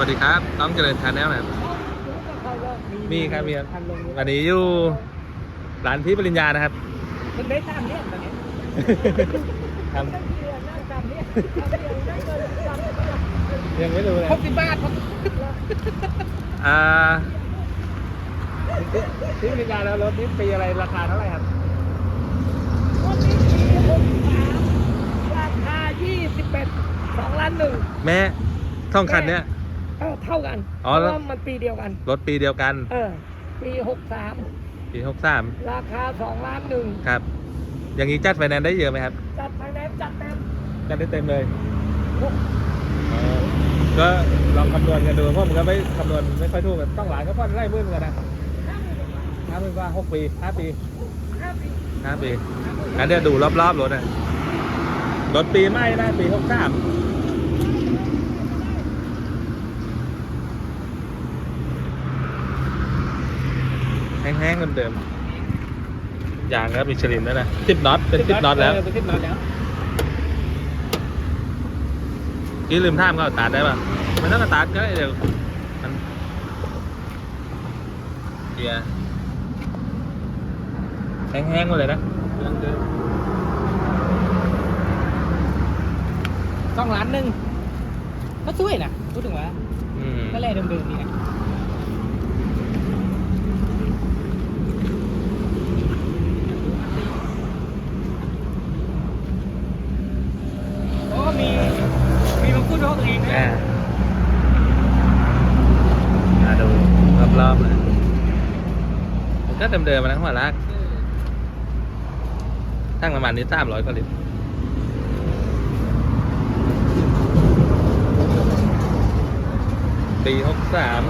วัสดีครับ ต้องเจริญชาแนลนะครับมีครับมีครับทันลงวันนี้อยู่ร้านพี่ปริญญานะครับมันได้ตามเนี่ยตอนนี้ทนั่งเรือนั่งตามเนี่ยนั่งเรือนั่งเรือตามเนี่ยำยังไม่รู้เลยหกสิบบาทอ่าพี่ปริญญาแล้วรถนี้ปีอะไรราคาเท่าไหร่ครับวันนี้ปีหกสามราคายี่สิบเอ็ดสองล้านหนึ่งแม่ท่องคันเนี้ย เออเท่ากันอ๋อเพแล้วราะว่ามันปีเดียวกัน รถปีเดียวกันเออ ปีหกสามปีหกสามราคาสองล้านหนึ่งครับ อย่างนี้จัดไฟแนนซ์ได้เยอะไหมครับจัดไฟแนนซ์จัดเต็มจัดได้เต็มเลยหกอ๋อก็ลองคำนวณกันดูเพราะมันก็ไม่คำนวณไม่ค่อยถูกกันต้องหลายก็พอได้หมื่นเหมือนกันนะห้าหมื่นกว่าบาทห้าหมื่นกว่าหกปีห้าปีห้าปีห้าปีงั้นเดี๋ยวดูรอบๆรถนะรถปีใหม่นะปีหกสาม แห้งๆเดิมๆยางครับมิชลินแล้วนะสิบน็อตเป็นสิบน็อตแล้วเเป็นสิบน็อตแล้วกี้ลืมท่ามก็สตาร์ทได้ป่ะไม่ต้องสตาร์ทก็ได้เดี๋ยวมันเกียร์แห้งๆหมดเลยนะเรื่องเดิมสองล้านหนึ่งก็ช่วยนะพูดถึงว่าอืมก็แลเดิมๆนี่นะโอ้มี มีมังคุดด้วยตัวเอง อ่ามาดูรอบๆเลยมันก็เดิมๆมาทั้งหัวลากทั้งประมาณนี้สามร้อยกว่าลิตรปีหกสาม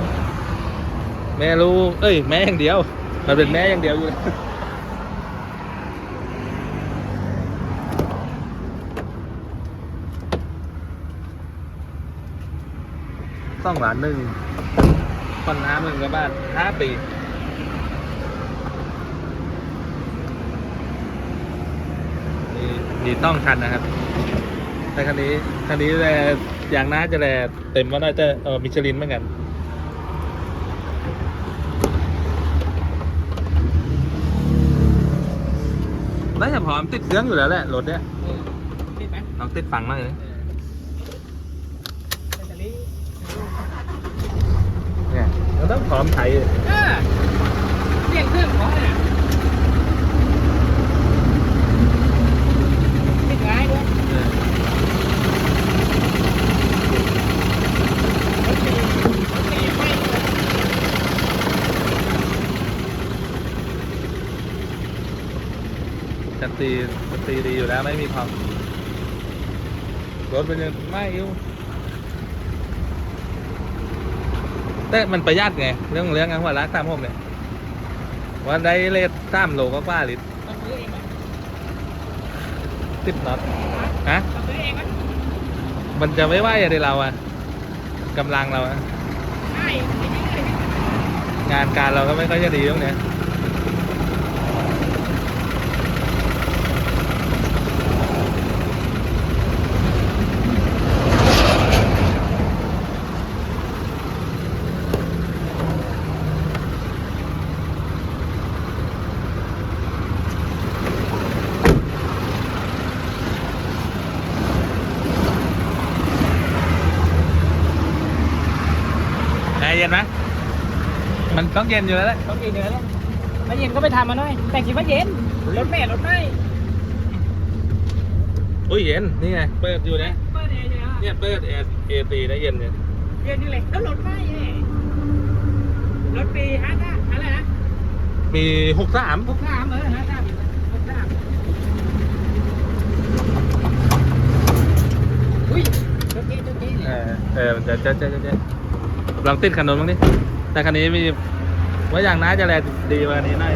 แม่ลูก เอ้ย แม่อย่างเดียว มันเป็นแม่อย่างเดียวอยู่เลย สองล้านหนึ่งผ่อนห้าหมื่นกว่าบาทห้าปีนี่ดีต้องคันนะครับ แต่คันนี้คันนี้แลยางหน้าจะแลเต็มว่าน่าจะเออมิชลินเหมือนกันน่าจะพร้อมติดเครื่องอยู่แล้วแหละรถเนี้ยเออติดไหมลองติดฟังหน่อยเลย แบตเตอรี่ เนี่ยเราต้องพร้อมใช้เออเรียงเครื่องเพราะเนี่ยติดง่ายด้วยรถตีรถตีไม่เลยจันตีจันตีดีอยู่แล้วไม่มีความรถมันยังไม่อยู่ แต่มันประหยัดไง เรื่องเรื่องหัวรักสามหกเนี่ยว่าได้เลทสามโลก็กว่าลิตรต้องซื้อเองไหมสิบน็อตฮะต้องซื้อเองไหมมันจะไม่ไหวอะไรเราอะกำลังเราอะใช่จริงๆเลยงานการเราก็ไม่ค่อยจะดีตรงเนี้ย เย็นไหมมันต้องเย็นอยู่แล้วแหละต้องกินเนื้อเลยไม่เย็นก็ไปทำมาหน่อย แต่คิดว่าเย็นรถแม่รถไม่อุ้ยเย็นนี่ไงเปิดอยู่เนี่ยเปิดแอร์อยู่นะเนี่ยเปิดแอร์เอตีนะเย็นเนี่ยเย็นนี่เลยแล้วรถไม่ไงรถปีฮะจ้าอะไรนะมีหกสามหกสามเออฮะจ้าหกสามอุ้ยรถเก๋รถเก๋เออเออมันจะจะจะจะจะ ลองติดคันนู้นบ้างดิแต่คันนี้มีว่าอย่างน้าจะแลดีกว่านี้หน่อย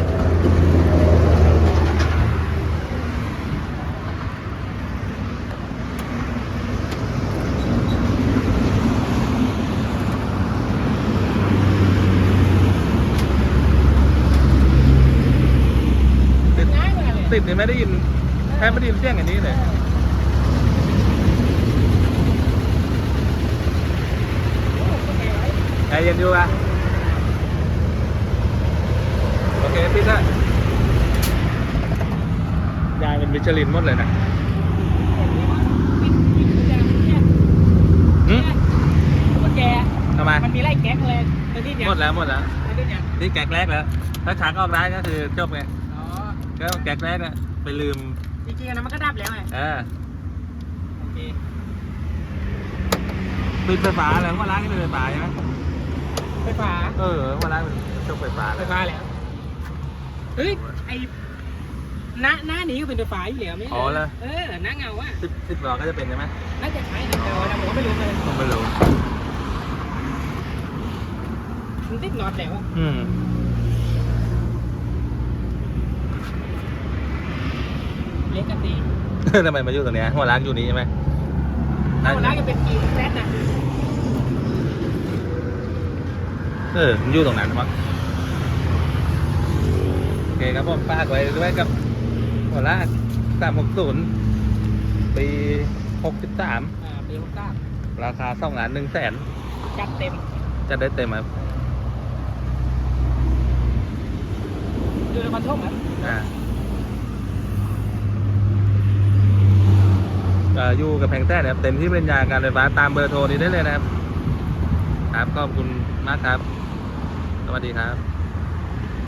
ติดติดนี่ไม่ได้ยินแทบไม่ได้ยินเสียงอันนี้เลย โอ้โห ใจ เย็นอยู่อะโอเคพี่ก็ยางเป็นมิชลินหมดเลยนะปิดปิดกุญแจเนี่ยหึกุญแจทำไมมันมีไล่แก๊กเลยตัวนี้เนี่ยหมดแล้วหมดแล้วตัวนี้เนี่ยนี่แก๊กแรกแล้วถ้าขากออกได้ก็คือจบไงอ๋อก็แก๊กแรกอะไปลืมจริงๆอันนั้นมันก็ดับแล้วไงเออโอเคปิดไฟฟ้าแล้วว่าร้านก็เป็นไฟฟ้าใช่ไหม ไฟฟ้าเออว่าร้านเป็นจบไฟฟ้าไฟเลยฟ้าแล้วเฮ้ยไอ้หน้าหน้านี้ก็เป็นไฟฟ้าอยู่แล้วไม่ใช่อ๋อเลยเออหน้าเงาอะสิบสิบล้อก็จะเป็นใช่ไหมน่าจะใช้หนังเงานะผมก็ไม่รู้เลยผมไม่รู้มันติดน็อตแล้วอะอืมเล็กกันตีทำไมมาอยู่ตรงเนี้ยหัวร้านอยู่นี้ใช่ไหมถ้าวันแรกจะเป็นกีแซดนะ เออมันอยู่ตรงนั้นมั้งโอเคครับผมฝากไว้ด้วยกับหัวลากสามหกศูนย์ปีหกสิบสามอ่าปีหกเก้าราคาสองล้านหนึ่งแสนจัดเต็ม จะได้เต็มครับดูในคอนโทรลครับอ่าเอ่ออยู่กับแพงแท้นะครับเต็มที่เป็นยาการไฟฟ้าตามเบอร์โทรนี้ได้เลยนะครับ ครับขอบคุณมากครับส วัสดีครับ